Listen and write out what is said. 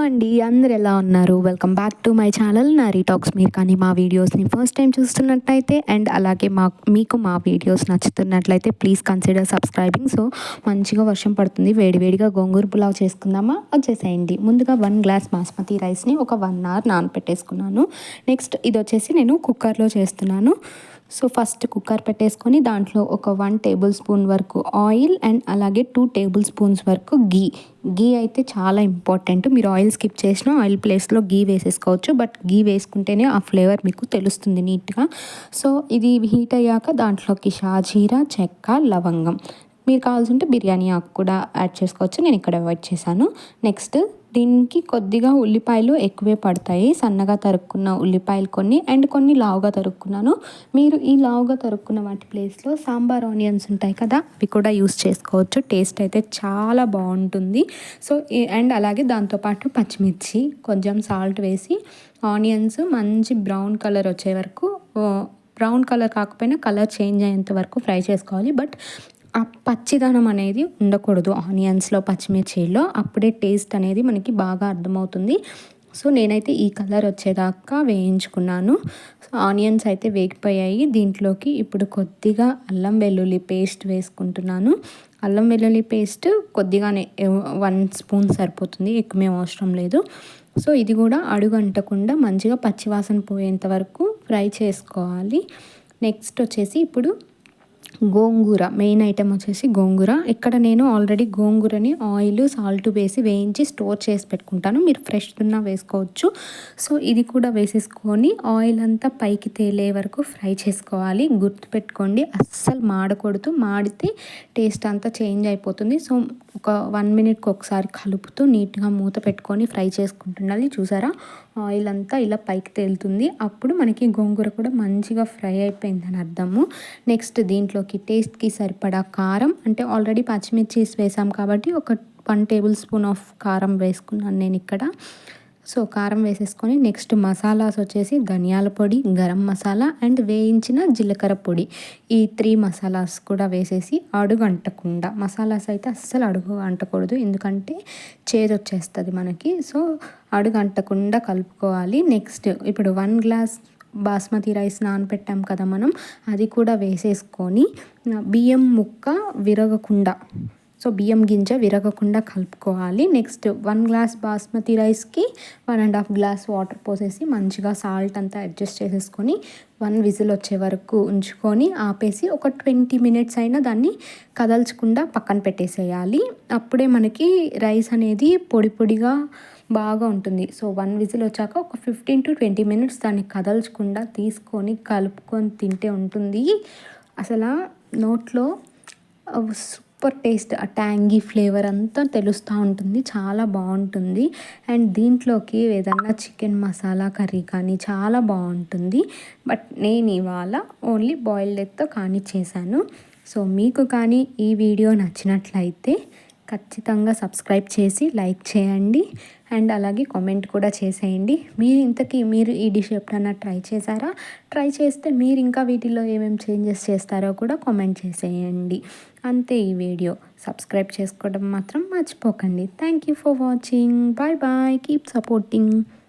Hello అండి అందరు ఎలా ఉన్నారు? Welcome back to my channel నా రీటాక్స్ మీరు కానీ మా వీడియోస్ని ఫస్ట్ టైం చూస్తున్నట్టయితే అండ్ అలాగే మా మీకు మా వీడియోస్ నచ్చుతున్నట్లయితే ప్లీజ్ కన్సిడర్ సబ్స్క్రైబింగ్ సో మంచిగా వర్షం పడుతుంది. వేడివేడిగా గోంగూర పులావ్ చేసుకుందామా? వచ్చేసేయండి. ముందుగా వన్ గ్లాస్ బాస్మతి రైస్ని ఒక వన్ అవర్ నానపెట్టేసుకున్నాను. నెక్స్ట్ ఇది వచ్చేసి నేను కుక్కర్లో చేస్తున్నాను. సో ఫస్ట్ కుక్కర్ పెట్టేసుకొని దాంట్లో ఒక వన్ టేబుల్ స్పూన్ వరకు ఆయిల్ అండ్ అలాగే టూ టేబుల్ స్పూన్స్ వరకు గీ గీ అయితే చాలా ఇంపార్టెంట్. మీరు ఆయిల్ స్కిప్ చేసినా ఆయిల్ ప్లేస్లో గీ వేసేసుకోవచ్చు బట్ గీ వేసుకుంటేనే ఆ ఫ్లేవర్ మీకు తెలుస్తుంది నీట్గా. సో ఇది హీట్ అయ్యాక దాంట్లోకి షాజీరా చెక్క లవంగం. మీరు కావాల్సి ఉంటే బిర్యానీ ఆకు కూడా యాడ్ చేసుకోవచ్చు. నేను ఇక్కడ అవాయిడ్ చేశాను. నెక్స్ట్ దీనికి కొద్దిగా ఉల్లిపాయలు ఎక్కువే పడతాయి. సన్నగా తరుక్కున్న ఉల్లిపాయలు కొన్ని అండ్ కొన్ని లావుగా తరుక్కున్నాను. మీరు ఈ లావుగా తరుక్కున్న వాటి ప్లేస్లో సాంబార్ ఆనియన్స్ ఉంటాయి కదా అవి కూడా యూస్ చేసుకోవచ్చు. టేస్ట్ అయితే చాలా బాగుంటుంది. సో అండ్ అలాగే దాంతోపాటు పచ్చిమిర్చి కొంచెం సాల్ట్ వేసి ఆనియన్స్ మంచి బ్రౌన్ కలర్ వచ్చే వరకు బ్రౌన్ కలర్ కాకపోయినా కలర్ చేంజ్ అయ్యేంత వరకు ఫ్రై చేసుకోవాలి. బట్ ఆ పచ్చిదనం అనేది ఉండకూడదు. ఆనియన్స్లో పచ్చిమిర్చిలో అప్పుడే టేస్ట్ అనేది మనకి బాగా అర్థమవుతుంది. సో నేనైతే ఈ కలర్ వచ్చేదాకా వేయించుకున్నాను. ఆనియన్స్ అయితే వేగిపోయాయి. దీంట్లోకి ఇప్పుడు కొద్దిగా అల్లం వెల్లుల్లి పేస్ట్ వేసుకుంటున్నాను. అల్లం వెల్లుల్లి పేస్ట్ కొద్దిగానే వన్ స్పూన్ సరిపోతుంది. ఎక్కువ అవసరం లేదు. సో ఇది కూడా అడుగు అంటకుండా మంచిగా పచ్చివాసన పోయేంత వరకు ఫ్రై చేసుకోవాలి. నెక్స్ట్ వచ్చేసి ఇప్పుడు గోంగూర మెయిన్ ఐటెం వచ్చేసి గోంగూర. ఇక్కడ నేను ఆల్రెడీ గోంగూరని ఆయిల్ సాల్ట్ వేసి వేయించి స్టోర్ చేసి పెట్టుకుంటాను. మీరు ఫ్రెష్ ఉన్న వేసుకోవచ్చు. సో ఇది కూడా వేసేసుకొని ఆయిల్ అంతా పైకి తేలే వరకు ఫ్రై చేసుకోవాలి. గుర్తుపెట్టుకోండి అస్సలు మాడకూడదు. మాడితే టేస్ట్ అంతా చేంజ్ అయిపోతుంది. సో ఒక వన్ మినిట్కి ఒకసారి కలుపుతూ నీట్గా మూత పెట్టుకొని ఫ్రై చేసుకుంటుండాలి చూసారా? ఆయిల్ అంతా ఇలా పైకి తేలుతుంది. అప్పుడు మనకి గోంగూర కూడా మంచిగా ఫ్రై అయిపోయిందని అర్థము. నెక్స్ట్ దీంట్లోకి టేస్ట్కి సరిపడా కారం అంటే ఆల్రెడీ పచ్చిమిర్చి వేసాం కాబట్టి ఒక వన్ టేబుల్ స్పూన్ ఆఫ్ కారం వేసుకున్నాను నేను ఇక్కడ. సో కారం వేసేసుకొని నెక్స్ట్ మసాలాస్ వచ్చేసి ధనియాల పొడి గరం మసాలా అండ్ వేయించిన జీలకర్ర పొడి. ఈ త్రీ మసాలాస్ కూడా వేసేసి అడుగు అంటకుండా మసాలాస్ అయితే అస్సలు అడుగు అంటకూడదు ఎందుకంటే చేదు వచ్చేస్తుంది మనకి. సో అడుగు అంటకుండా కలుపుకోవాలి. నెక్స్ట్ ఇప్పుడు వన్ గ్లాస్ బాస్మతి రైస్ నానపెట్టాం కదా మనం అది కూడా వేసేసుకొని బియ్యం ముక్క విరగకుండా సో బియ్యం గింజ విరగకుండా కలుపుకోవాలి. నెక్స్ట్ వన్ గ్లాస్ బాస్మతి రైస్కి one and half glass water పోసేసి మంచిగా సాల్ట్ అంతా అడ్జస్ట్ చేసేసుకొని వన్ విజిల్ వచ్చే వరకు ఉంచుకొని ఆపేసి ఒక ట్వంటీ మినిట్స్ అయినా దాన్ని కదల్చకుండా పక్కన పెట్టేసేయాలి. అప్పుడే మనకి రైస్ అనేది పొడి పొడిగా బాగా ఉంటుంది. సో వన్ విజిల్ వచ్చాక ఒక ఫిఫ్టీన్ టు ట్వంటీ మినిట్స్ దాన్ని కదల్చకుండా తీసుకొని కలుపుకొని తింటే ఉంటుంది. అసలు నోట్లో సూపర్ టేస్ట్ ఆ ట్యాంగీ ఫ్లేవర్ అంతా తెలుస్తూ ఉంటుంది. చాలా బాగుంటుంది. అండ్ దీంట్లోకి ఏదన్నా చికెన్ మసాలా కర్రీ కానీ చాలా బాగుంటుంది. బట్ నేను ఇవాళ ఓన్లీ బాయిల్డ్ ఎగ్తో కానీ చేశాను. సో మీకు కానీ ఈ వీడియో నచ్చినట్లయితే ఖచ్చితంగా సబ్స్క్రైబ్ చేసి లైక్ చేయండి. అండ్ అలాగే కామెంట్ కూడా చేసేయండి. మీరు ఇంతకీ మీరు ఈ డిష్ ఎప్పుడన్నా ట్రై చేశారా? ట్రై చేస్తే మీరు ఇంకా వీటిలో ఏమేమి చేంజెస్ చేస్తారో కూడా కామెంట్ చేసేయండి. అంతే ఈ వీడియో. సబ్స్క్రైబ్ చేసుకోవడం మాత్రం మర్చిపోకండి. Thank you for watching. Bye bye. Keep supporting.